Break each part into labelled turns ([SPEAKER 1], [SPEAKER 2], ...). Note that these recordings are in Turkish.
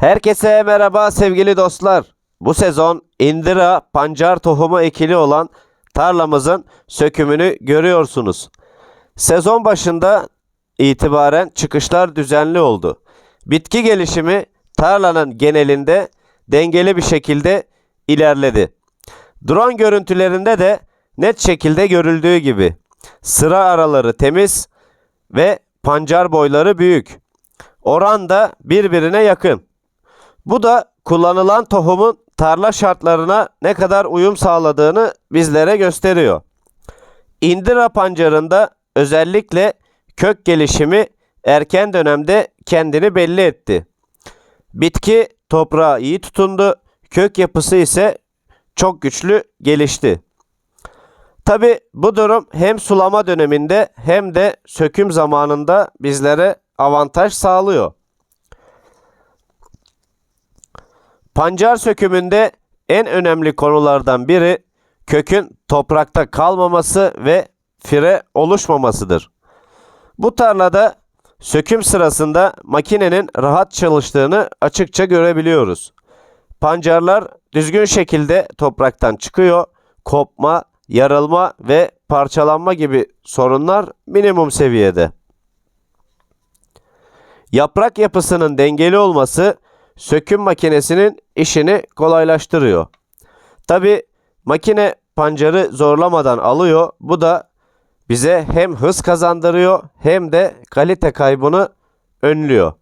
[SPEAKER 1] Herkese merhaba sevgili dostlar. Bu sezon Indira pancar tohumu ekili olan tarlamızın sökümünü görüyorsunuz. Sezon başında itibaren çıkışlar düzenli oldu. Bitki gelişimi tarlanın genelinde dengeli bir şekilde ilerledi. Drone görüntülerinde de net şekilde görüldüğü gibi sıra araları temiz ve pancar boyları büyük. Oran da birbirine yakın. Bu da kullanılan tohumun tarla şartlarına ne kadar uyum sağladığını bizlere gösteriyor. Indira pancarında özellikle kök gelişimi erken dönemde kendini belli etti. Bitki toprağa iyi tutundu, kök yapısı ise çok güçlü gelişti. Tabi bu durum hem sulama döneminde hem de söküm zamanında bizlere avantaj sağlıyor. Pancar sökümünde en önemli konulardan biri kökün toprakta kalmaması ve fire oluşmamasıdır. Bu tarlada söküm sırasında makinenin rahat çalıştığını açıkça görebiliyoruz. Pancarlar düzgün şekilde topraktan çıkıyor. Kopma, yarılma ve parçalanma gibi sorunlar minimum seviyede. Yaprak yapısının dengeli olması söküm makinesinin işini kolaylaştırıyor. Tabi makine pancarı zorlamadan alıyor. Bu da bize hem hız kazandırıyor hem de kalite kaybını önlüyor.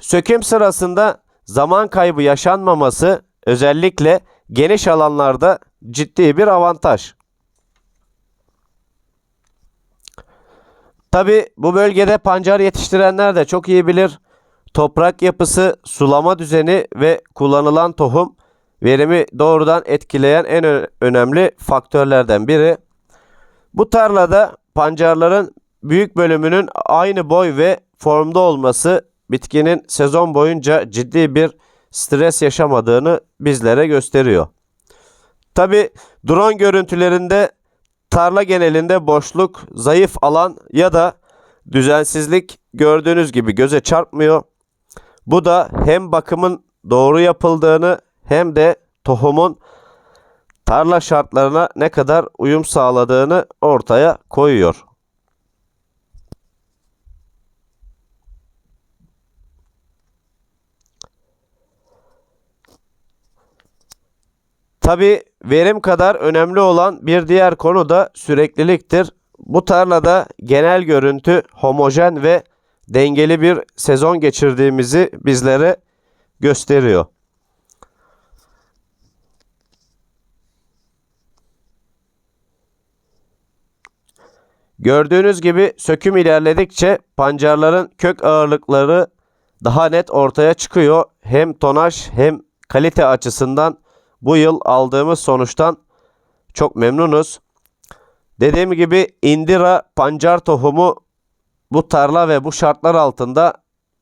[SPEAKER 1] Söküm sırasında zaman kaybı yaşanmaması özellikle geniş alanlarda ciddi bir avantaj. Tabi bu bölgede pancar yetiştirenler de çok iyi bilir. Toprak yapısı, sulama düzeni ve kullanılan tohum verimi doğrudan etkileyen en önemli faktörlerden biri. Bu tarlada pancarların büyük bölümünün aynı boy ve formda olması bitkinin sezon boyunca ciddi bir stres yaşamadığını bizlere gösteriyor. Tabi drone görüntülerinde tarla genelinde boşluk, zayıf alan ya da düzensizlik gördüğünüz gibi göze çarpmıyor. Bu da hem bakımın doğru yapıldığını hem de tohumun tarla şartlarına ne kadar uyum sağladığını ortaya koyuyor. Tabi verim kadar önemli olan bir diğer konu da sürekliliktir. Bu tarlada genel görüntü homojen ve dengeli bir sezon geçirdiğimizi bizlere gösteriyor. Gördüğünüz gibi söküm ilerledikçe pancarların kök ağırlıkları daha net ortaya çıkıyor. Hem tonaj hem kalite açısından bu yıl aldığımız sonuçtan çok memnunuz. Dediğim gibi Indira pancar tohumu bu tarla ve bu şartlar altında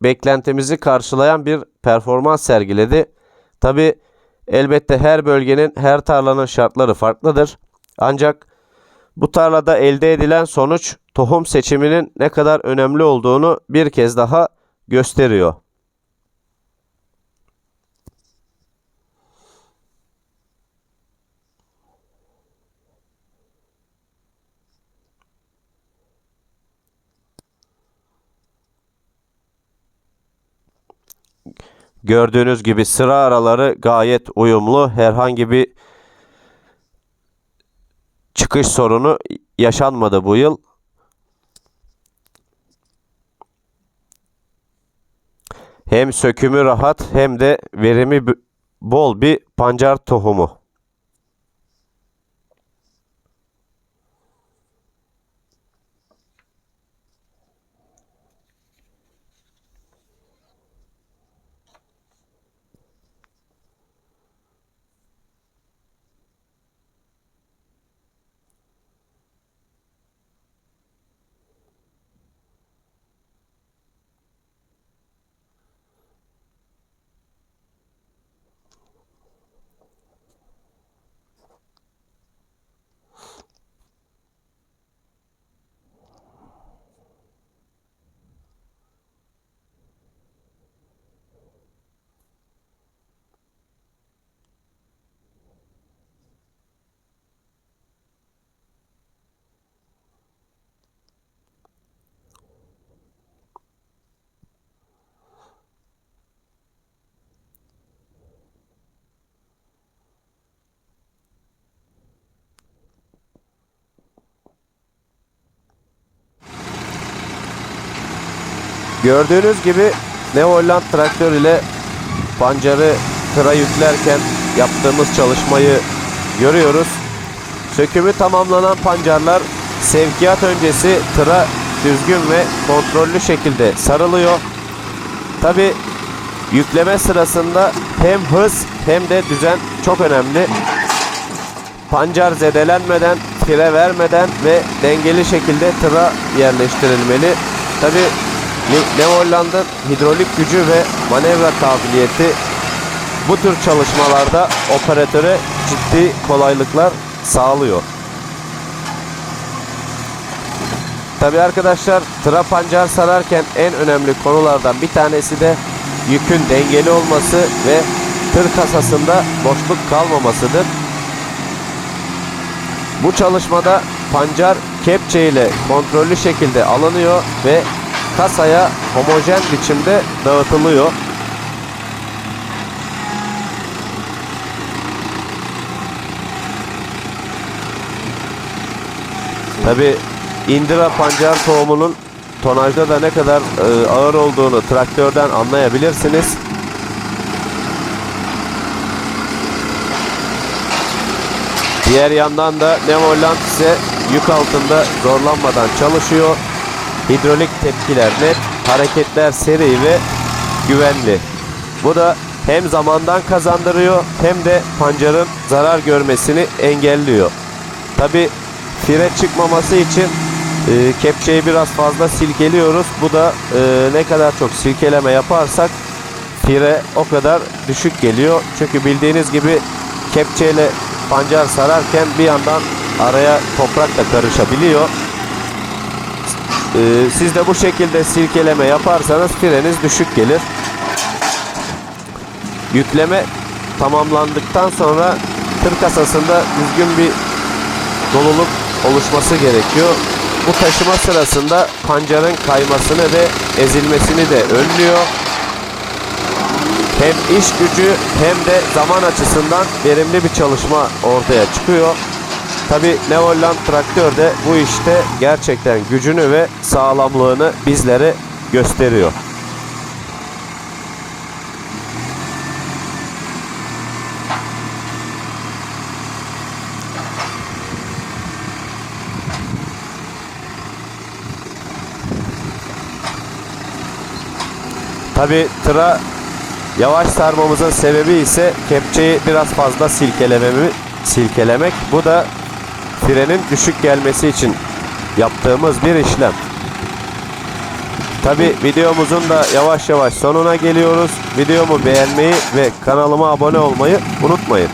[SPEAKER 1] beklentimizi karşılayan bir performans sergiledi. Tabi elbette her bölgenin, her tarlanın şartları farklıdır. Ancak bu tarlada elde edilen sonuç tohum seçiminin ne kadar önemli olduğunu bir kez daha gösteriyor. Gördüğünüz gibi sıra araları gayet uyumlu. Herhangi bir çıkış sorunu yaşanmadı bu yıl. Hem sökümü rahat hem de verimi bol bir pancar tohumu. Gördüğünüz gibi Neoland traktör ile pancarı tıra yüklerken yaptığımız çalışmayı görüyoruz. Sökümü tamamlanan pancarlar sevkiyat öncesi tıra düzgün ve kontrollü şekilde sarılıyor. Tabi yükleme sırasında hem hız hem de düzen çok önemli. Pancar zedelenmeden, fire vermeden ve dengeli şekilde tıra yerleştirilmeli. Tabi Neoland'ın hidrolik gücü ve manevra kabiliyeti bu tür çalışmalarda operatöre ciddi kolaylıklar sağlıyor. Tabi arkadaşlar tıra pancar sararken en önemli konulardan bir tanesi de yükün dengeli olması ve tır kasasında boşluk kalmamasıdır. Bu çalışmada pancar kepçe ile kontrollü şekilde alınıyor ve kasaya homojen biçimde dağıtılıyor. Tabi Indira pancar tohumunun tonajda da ne kadar e, ağır olduğunu traktörden anlayabilirsiniz. Diğer yandan da Nevoland ise yük altında zorlanmadan çalışıyor. Hidrolik tepkiler net, hareketler seri ve güvenli. Bu da hem zamandan kazandırıyor hem de pancarın zarar görmesini engelliyor. Tabi fire çıkmaması için e, kepçeyi biraz fazla silkeliyoruz. Bu da e, ne kadar çok silkeleme yaparsak fire o kadar düşük geliyor. Çünkü bildiğiniz gibi kepçeyle pancar sararken bir yandan araya toprak da karışabiliyor. E, siz de bu şekilde silkeleme yaparsanız fireniz düşük gelir. Yükleme tamamlandıktan sonra tır kasasında düzgün bir doluluk oluşması gerekiyor. Bu taşıma sırasında pancarın kaymasını ve ezilmesini de önlüyor. Hem iş gücü hem de zaman açısından verimli bir çalışma ortaya çıkıyor. Tabi Neoland traktör de bu işte gerçekten gücünü ve sağlamlığını bizlere gösteriyor. Tabi tıra yavaş sarmamızın sebebi ise kepçeyi biraz fazla silkelememi, silkelemek. Bu da frenin düşük gelmesi için yaptığımız bir işlem. Tabi videomuzun da yavaş yavaş sonuna geliyoruz. Videomu beğenmeyi ve kanalıma abone olmayı unutmayın.